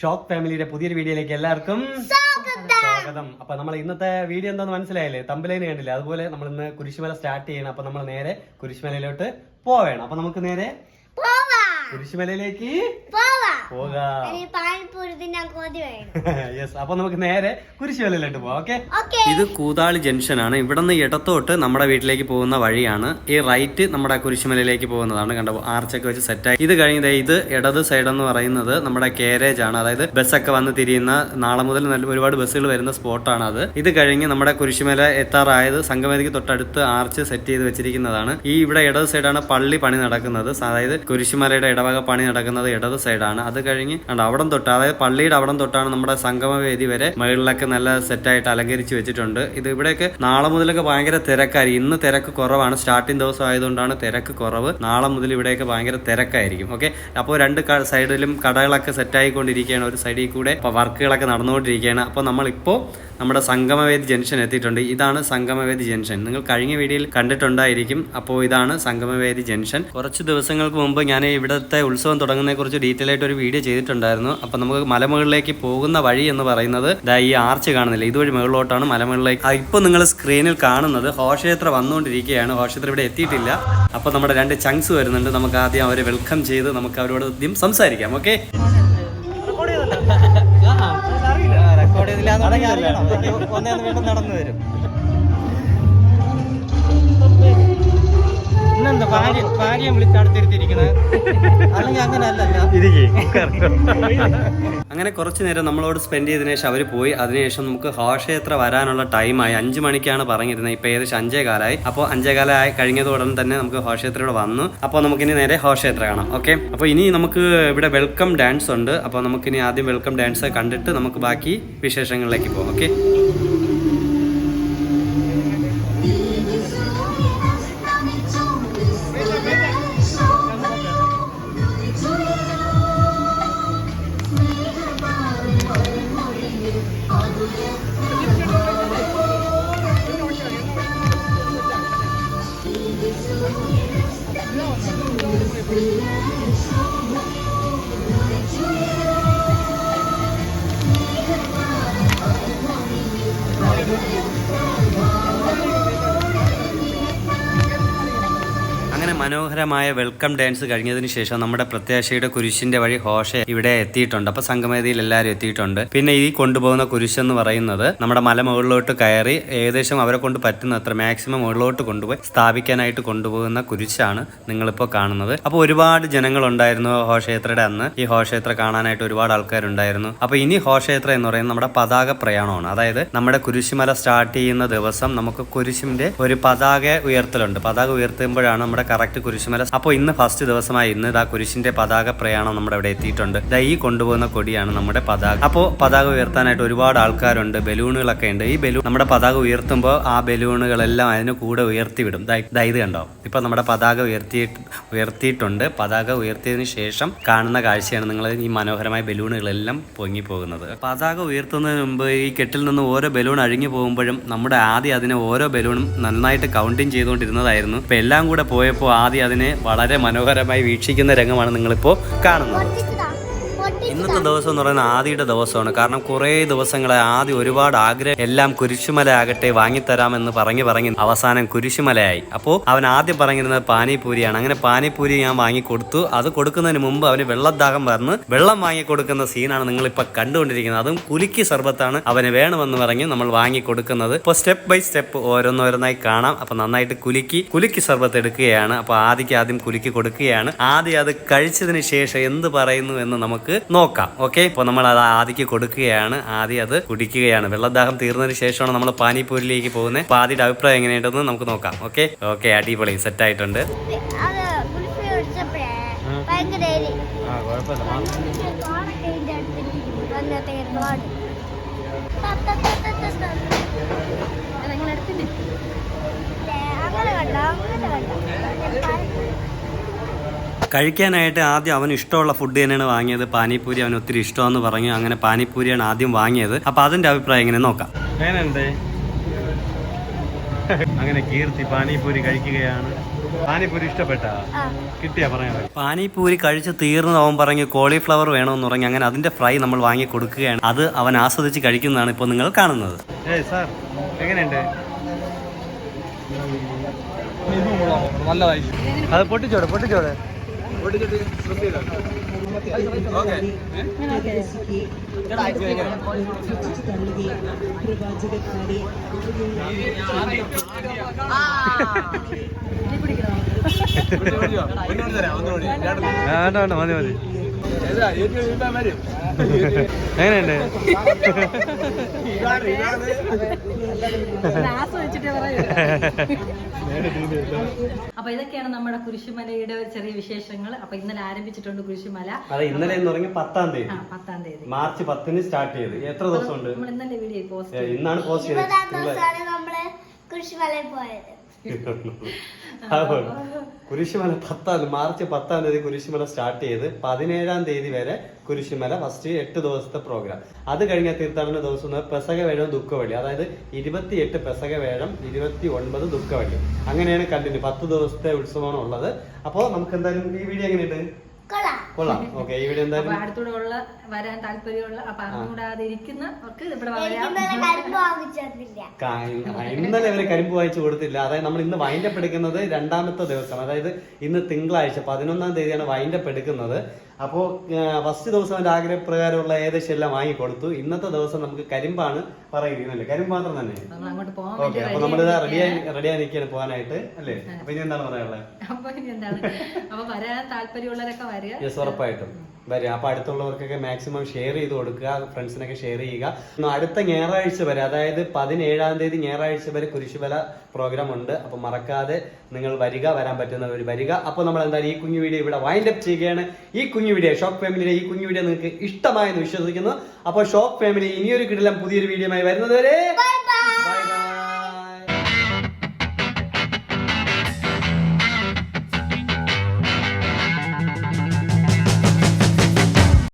Shock ഫാമിലിയുടെ പുതിയൊരു വീഡിയോയിലേക്ക് എല്ലാവർക്കും സ്വാഗതം. അപ്പൊ നമ്മൾ ഇന്നത്തെ വീഡിയോ എന്താന്ന് മനസ്സിലായില്ലേ? തമ്പലേന് കണ്ടില്ലേ? അതുപോലെ നമ്മൾ ഇന്ന് കുരിശുമല സ്റ്റാർട്ട് ചെയ്യണം. അപ്പൊ നമ്മൾ നേരെ കുരിശുമലയിലോട്ട് പോവേണം. അപ്പൊ നമുക്ക് നേരെ കുരിശുമലയിലേക്ക് യെസ് അപ്പൊ നമുക്ക് നേരെ കുരിശുമലയിലോട്ട് പോവാം ഓക്കെ ഇത് കൂതാളി ജംഗ്ഷനാണ് ഇവിടെ നിന്ന് ഇടത്തോട്ട് നമ്മുടെ വീട്ടിലേക്ക് പോകുന്ന വഴിയാണ്. ഈ റൈറ്റ് നമ്മുടെ കുരിശുമലയിലേക്ക് പോകുന്നതാണ്. കണ്ട ആർച്ചൊക്കെ വെച്ച് സെറ്റായി ഇത് കഴിഞ്ഞ് ഇത് ഇടത് സൈഡ് എന്ന് പറയുന്നത് നമ്മുടെ കാരേജ് ആണ്. അതായത് ബസ്സൊക്കെ വന്ന് തിരിയുന്ന നാളെ മുതൽ നല്ല ഒരുപാട് ബസ്സുകൾ വരുന്ന സ്പോട്ടാണ് അത്. ഇത് കഴിഞ്ഞ് നമ്മുടെ കുരിശുമല എത്താറായത് സംഗമേദിക്ക് തൊട്ടടുത്ത് ആർച്ച് സെറ്റ് ചെയ്ത് വെച്ചിരിക്കുന്നതാണ്. ഈ ഇവിടെ ഇടത് സൈഡാണ് പള്ളി പണി നടക്കുന്നത്. അതായത് കുരിശുമലയുടെ ഇടവക പണി നടക്കുന്നത് ഇടത് സൈഡാണ് അത് കഴിഞ്ഞ് അണ്ട് അവിടം തൊട്ട് അതായത് പള്ളിയുടെ അവിടം തൊട്ടാണ് നമ്മുടെ സംഗമവേദി വരെ മുകളിലൊക്കെ നല്ല സെറ്റായിട്ട് അലങ്കരിച്ച് വെച്ചിട്ടുണ്ട്. ഇത് ഇവിടെയൊക്കെ നാളെ മുതലൊക്കെ ഭയങ്കര തിരക്കായി ഇന്ന് തിരക്ക് കുറവാണ്. സ്റ്റാർട്ടിംഗ് ദിവസം ആയതുകൊണ്ടാണ് തിരക്ക് കുറവ്. നാളെ മുതൽ ഇവിടെയൊക്കെ ഭയങ്കര തിരക്കായിരിക്കും. ഓക്കെ? അപ്പോൾ രണ്ട് സൈഡിലും കടകളൊക്കെ സെറ്റായിക്കൊണ്ടിരിക്കുകയാണ്. ഒരു സൈഡിൽ കൂടെ വർക്കുകളൊക്കെ നടന്നുകൊണ്ടിരിക്കുകയാണ്. അപ്പോൾ നമ്മളിപ്പോൾ നമ്മുടെ സംഗമവേദി ജംഗ്ഷൻ എത്തിയിട്ടുണ്ട്. ഇതാണ് സംഗമവേദി ജംഗ്ഷൻ. നിങ്ങൾ കഴിഞ്ഞ വീഡിയോയിൽ കണ്ടിട്ടുണ്ടായിരിക്കും. അപ്പോൾ ഇതാണ് സംഗമവേദി ജംഗ്ഷൻ. കുറച്ച് ദിവസങ്ങൾക്ക് മുമ്പ് ഞാൻ ഇവിടുത്തെ ഉത്സവം തുടങ്ങുന്നതിനെക്കുറിച്ച് ഡീറ്റെയിൽ ആയിട്ട് ഒരു വീഡിയോ ചെയ്തിട്ടുണ്ടായിരുന്നു അപ്പോൾ നമുക്ക് മലമുകളിലേക്ക് പോകുന്ന വഴി എന്ന് പറയുന്നത് ദാ ഈ ആർച്ച് കാണുന്നില്ല ഇതുവഴി മുകളിലോട്ടാണ് മലമുകളിലേക്ക് ഇപ്പൊ നിങ്ങൾ സ്ക്രീനിൽ കാണുന്നത് ഹോഷയാത്ര വന്നുകൊണ്ടിരിക്കുകയാണ് ഹോഷയാത്ര ഇവിടെ എത്തിയിട്ടില്ല അപ്പോൾ നമ്മുടെ രണ്ട് ചങ്സ് വരുന്നുണ്ട് നമുക്ക് ആദ്യം അവരെ വെൽക്കം ചെയ്ത് നമുക്ക് അവരോട് ആദ്യം സംസാരിക്കാം ഓക്കെ റെക്കോർഡ് വീണ്ടും നടന്നു വരും അങ്ങനെ അങ്ങനെ കുറച്ചു നേരം നമ്മളോട് സ്പെൻഡ് ചെയ്തതിനു ശേഷം അവർ പോയി. അതിനുശേഷം നമുക്ക് ഹോഷയാത്ര വരാനുള്ള ടൈമായി അഞ്ചു മണിക്കാണ് പറഞ്ഞിരുന്നത്. ഇപ്പൊ ഏകദേശം അഞ്ചേ കാലായി. അപ്പോൾ അഞ്ചേ കാലമായി കഴിഞ്ഞത് ഉടൻ തന്നെ നമുക്ക് ഹോഷയാത്രയോട് വന്നു വന്നു. നമുക്ക് ഇനി നേരെ ഹോഷയാത്ര കാണാം. ഓക്കെ അപ്പോൾ ഇനി നമുക്ക് ഇവിടെ വെൽക്കം ഡാൻസ് ഉണ്ട്. അപ്പോൾ നമുക്കിനി ആദ്യം വെൽക്കം ഡാൻസ് കണ്ടിട്ട് നമുക്ക് ബാക്കി വിശേഷങ്ങളിലേക്ക് പോകാം. ഓക്കെ മനോഹരമായ വെൽക്കം ഡാൻസ് കഴിഞ്ഞതിന് ശേഷം നമ്മുടെ പ്രത്യാശയുടെ കുരിശിന്റെ വഴി ഹോഷ ഇവിടെ എത്തിയിട്ടുണ്ട്. അപ്പൊ സംഗമേതിയിൽ എല്ലാവരും എത്തിയിട്ടുണ്ട്. പിന്നെ ഈ കൊണ്ടുപോകുന്ന കുരിശ് എന്ന് പറയുന്നത് നമ്മുടെ മല മുകളിലോട്ട് കയറി ഏകദേശം അവരെ കൊണ്ട് പറ്റുന്നത്ര മാക്സിമം മുകളിലോട്ട് കൊണ്ടുപോയി സ്ഥാപിക്കാനായിട്ട് കൊണ്ടുപോകുന്ന കുരിശാണ് നിങ്ങളിപ്പോൾ കാണുന്നത്. അപ്പോൾ ഒരുപാട് ജനങ്ങളുണ്ടായിരുന്നു ഹോഷയാത്രയുടെ അന്ന്. ഈ ഹോഷയാത്ര കാണാനായിട്ട് ഒരുപാട് ആൾക്കാരുണ്ടായിരുന്നു. അപ്പോൾ ഇനി ഹോഷയാത്ര എന്ന് പറയുന്നത് നമ്മുടെ പതാക പ്രയാണമാണ്. അതായത് നമ്മുടെ കുരിശുമല സ്റ്റാർട്ട് ചെയ്യുന്ന ദിവസം നമുക്ക് കുരിശിന്റെ ഒരു പതാക ഉയർത്തലുണ്ട്. പതാക ഉയർത്തുമ്പോഴാണ് നമ്മുടെ കറക്റ്റ് കുരിശുമല അപ്പോൾ ഇന്ന് ഫസ്റ്റ് ദിവസമായി ഇന്ന് ഇതാ കുരിശിന്റെ പതാക പ്രയാണം നമ്മുടെ ഇവിടെ എത്തിയിട്ടുണ്ട്. ദാ ഈ കൊണ്ടുപോകുന്ന കൊടിയാണ് നമ്മുടെ പതാക. അപ്പോൾ പതാക ഉയർത്താനായിട്ട് ഒരുപാട് ആൾക്കാരുണ്ട് ബലൂണുകളൊക്കെ ഉണ്ട്. ഈ ബലൂൺ നമ്മുടെ പതാക ഉയർത്തുമ്പോൾ ആ ബലൂണുകളെല്ലാം അതിന് കൂടെ ഉയർത്തി വിടും ഇത് കണ്ടോ? ഇപ്പൊ നമ്മുടെ പതാക ഉയർത്തി ഉയർത്തിയിട്ടുണ്ട്. പതാക ഉയർത്തിയതിനു ശേഷം കാണുന്ന കാഴ്ചയാണ് നിങ്ങൾ ഈ മനോഹരമായ ബലൂണുകളെല്ലാം പൊങ്ങി പോകുന്നത് പതാക ഉയർത്തുന്നതിന് മുമ്പ് ഈ കെട്ടിൽ നിന്ന് ഓരോ ബലൂൺ അഴിഞ്ഞു പോകുമ്പോഴും നമ്മുടെ ആദ്യം അതിനെ ഓരോ ബലൂണും നന്നായിട്ട് കൗണ്ടിങ് ചെയ്തുകൊണ്ടിരുന്നതായിരുന്നു. ഇപ്പൊ എല്ലാം കൂടെ പോയപ്പോൾ ആദ്യം അതിനെ വളരെ മനോഹരമായി വീക്ഷിക്കുന്ന രംഗമാണ് നിങ്ങളിപ്പോൾ കാണുന്നത്. ഇന്നത്തെ ദിവസം എന്ന് പറയുന്നത് ആദിയുടെ ദിവസമാണ്. കാരണം കുറേ ദിവസങ്ങളെ ആദ്യം ഒരുപാട് ആഗ്രഹം എല്ലാം കുരിശുമല ആകട്ടെ വാങ്ങിത്തരാമെന്ന് പറഞ്ഞു പറഞ്ഞു അവസാനം കുരിശുമലയായി. അപ്പോൾ അവൻ ആദ്യം പറഞ്ഞിരുന്നത് പാനിപൂരിയാണ്. അങ്ങനെ പാനിപൂരി ഞാൻ വാങ്ങി കൊടുത്തു അത് കൊടുക്കുന്നതിന് മുമ്പ് അവന് വെള്ളദാഹം പറഞ്ഞ് വെള്ളം വാങ്ങി കൊടുക്കുന്ന സീനാണ് നിങ്ങൾ ഇപ്പൊ കണ്ടുകൊണ്ടിരിക്കുന്നത്. അതും കുലുക്കി സർബത്താണ് അവന് വേണമെന്ന് പറഞ്ഞ് നമ്മൾ വാങ്ങി കൊടുക്കുന്നത് ഇപ്പോൾ സ്റ്റെപ്പ് ബൈ സ്റ്റെപ്പ് ഓരോന്നോരോന്നായി കാണാം. അപ്പൊ നന്നായിട്ട് കുലുക്കി കുലുക്കി സർബത്ത് എടുക്കുകയാണ്. അപ്പൊ ആദിക്ക് ആദ്യം കുലുക്കി കൊടുക്കുകയാണ്. ആദ്യം അത് കഴിച്ചതിന് ശേഷം എന്ത് പറയുന്നു എന്ന് നമുക്ക് നോക്കാം. ഓക്കെ ഇപ്പോൾ നമ്മൾ അത് ആദിക്ക് കൊടുക്കുകയാണ്. ആദ്യം അത് കുടിക്കുകയാണ്. വെള്ളദാഹം തീർന്നതിന് ശേഷമാണ് നമ്മൾ പാനിപ്പൂരിലേക്ക് പോകുന്നത്. അപ്പൊ ആദ്യയുടെ അഭിപ്രായം എങ്ങനെയുണ്ടെന്ന് നമുക്ക് നോക്കാം. ഓക്കെ ഓക്കെ അടിപൊളി. സെറ്റ് ആയിട്ടുണ്ട്. അങ്ങനെ കണ്ടോ? അങ്ങനെ കണ്ടോ? കഴിക്കാനായിട്ട് ആദ്യം അവന് ഇഷ്ടമുള്ള ഫുഡ് തന്നെയാണ് വാങ്ങിയത്. പാനിപ്പൂരി അവന് ഒത്തിരി ഇഷ്ടമെന്ന് പറഞ്ഞു. അങ്ങനെ പാനിപ്പൂരിയാണ് ആദ്യം വാങ്ങിയത്. അപ്പൊ അതിന്റെ അഭിപ്രായം എങ്ങനെ നോക്കാം? അങ്ങനെ കീർത്തി പാനിപൂരി കഴിക്കുകയാണ്. പാനിപ്പൂരി ഇഷ്ടപ്പെട്ടാ? കിട്ടിയാ പറയാൻ പാനിപ്പൂരി കഴിച്ച് തീർന്ന് അവൻ പറഞ്ഞു കോളിഫ്ലവർ വേണമെന്ന് പറഞ്ഞു അങ്ങനെ അതിന്റെ ഫ്രൈ നമ്മൾ വാങ്ങി കൊടുക്കുകയാണ്. അത് അവൻ ആസ്വദിച്ച് കഴിക്കുന്നതാണ് ഇപ്പോൾ നിങ്ങൾ കാണുന്നത്. ഏയ് സാർ എങ്ങനെയുണ്ട്? നല്ലതായി. അത് പൊട്ടിച്ചോടെ പൊട്ടിച്ചോടെ. വേണ്ട വേണ്ട. മതി മതി. എങ്ങനെയുണ്ട്? അപ്പൊ ഇതൊക്കെയാണ് നമ്മുടെ കുരിശുമലയുടെ ഒരു ചെറിയ വിശേഷങ്ങൾ. അപ്പൊ ഇന്നലെ ആരംഭിച്ചിട്ടുണ്ട് കുരിശുമല. അതെ ഇന്നലെ എന്ന് പറഞ്ഞ പത്താം ആ തീയതി പത്താം തീയതി. മാർച്ച് പത്തിന് സ്റ്റാർട്ട് ചെയ്ത്. എത്ര ദിവസമുണ്ട് നമ്മൾ ഇന്നലെ വീഡിയോ പോസ്റ്റ് ഇന്നാണ് പോസ്റ്റ് ചെയ്തത്. കുരിശുമലയിൽ പോയത്. കുരിശുമല പത്താം മാർച്ച് പത്താം തീയതി കുരിശുമല സ്റ്റാർട്ട് ചെയ്ത് പതിനേഴാം തീയതി വരെ കുരിശുമല ഫസ്റ്റ് എട്ട് ദിവസത്തെ പ്രോഗ്രാം അത് കഴിഞ്ഞ തീർത്ഥാടന ദിവസം എന്ന് പെസക വേഴം ദുഃഖവഴി അതായത് ഇരുപത്തിയെട്ട് പെസക വേഴം ഇരുപത്തി ഒൻപത് ദുഃഖവഴി അങ്ങനെയാണ് കണ്ടിന്യൂ പത്ത് ദിവസത്തെ ഉത്സവമാണ് ഉള്ളത്. അപ്പോൾ നമുക്ക് എന്തായാലും ഈ വീഡിയോ എങ്ങനെയുണ്ട്? കൊള്ളാം. ഓക്കെ ഈ വീഡിയോ എന്തായാലും അടുത്തൂടെ ഉള്ള വരാൻ താല്പര്യമുള്ള അപ്പൊ അറിഞ്ഞൂടാതെ ഇരിക്കുന്നവർക്ക് ഇവിടെ ഇന്നലെ ഇവർ കരിമ്പ് വായിച്ചു കൊടുത്തില്ല. അതായത് നമ്മൾ ഇന്ന് വൈൻഡപ്പ് എടുക്കുന്നത് രണ്ടാമത്തെ ദിവസം. അതായത് ഇന്ന് തിങ്കളാഴ്ച പതിനൊന്നാം തീയതിയാണ് വൈൻഡപ്പ് എടുക്കുന്നത്. അപ്പോൾ ഫസ്റ്റ് ദിവസം അവന്റെ ആഗ്രഹപ്രകാരമുള്ള ഏകദേശം എല്ലാം വാങ്ങി കൊടുത്തു. ഇന്നത്തെ ദിവസം നമുക്ക് കരിമ്പാണ് പറയുന്നത്. കരിമ്പ് മാത്രം തന്നെ. ഓക്കെ അപ്പൊ നമ്മൾ റെഡിയായി റെഡിയായി നിൽക്കുകയാണ് പോകാനായിട്ട് അല്ലേ? അപ്പൊ ഇനി എന്താണ് പറയാനുള്ളത്? അപ്പൊ വരാൻ താല്പര്യമുള്ളവരൊക്കെ വരിക. യെസ് ഉറപ്പായിട്ടും. വരിക അപ്പൊ അടുത്തുള്ളവർക്കൊക്കെ മാക്സിമം ഷെയർ ചെയ്ത് കൊടുക്കുക ഫ്രണ്ട്സിനൊക്കെ ഷെയർ ചെയ്യുക. അടുത്ത ഞായറാഴ്ച വരെ അതായത് പതിനേഴാം തീയതി ഞായറാഴ്ച വരെ കുരിശുബല പ്രോഗ്രാം ഉണ്ട്. അപ്പൊ മറക്കാതെ നിങ്ങൾ വരിക വരാൻ പറ്റുന്നവർ വരിക. അപ്പൊ നമ്മൾ എന്തായാലും ഈ കുഞ്ഞു വീഡിയോ ഇവിടെ വൈൻഡ് അപ്പ് ചെയ്യുകയാണ്. ഈ കുഞ്ഞു വീഡിയോ ഷോക്ക് ഫാമിലിയുടെ ഈ കുഞ്ഞു വീഡിയോ നിങ്ങൾക്ക് ഇഷ്ടമായെന്ന് വിശ്വസിക്കുന്നു. അപ്പോൾ ഷോക്ക് ഫാമിലി ഇനിയൊരു കിടിലം പുതിയൊരു വീഡിയോ വരുന്നത് വരെ ബൈ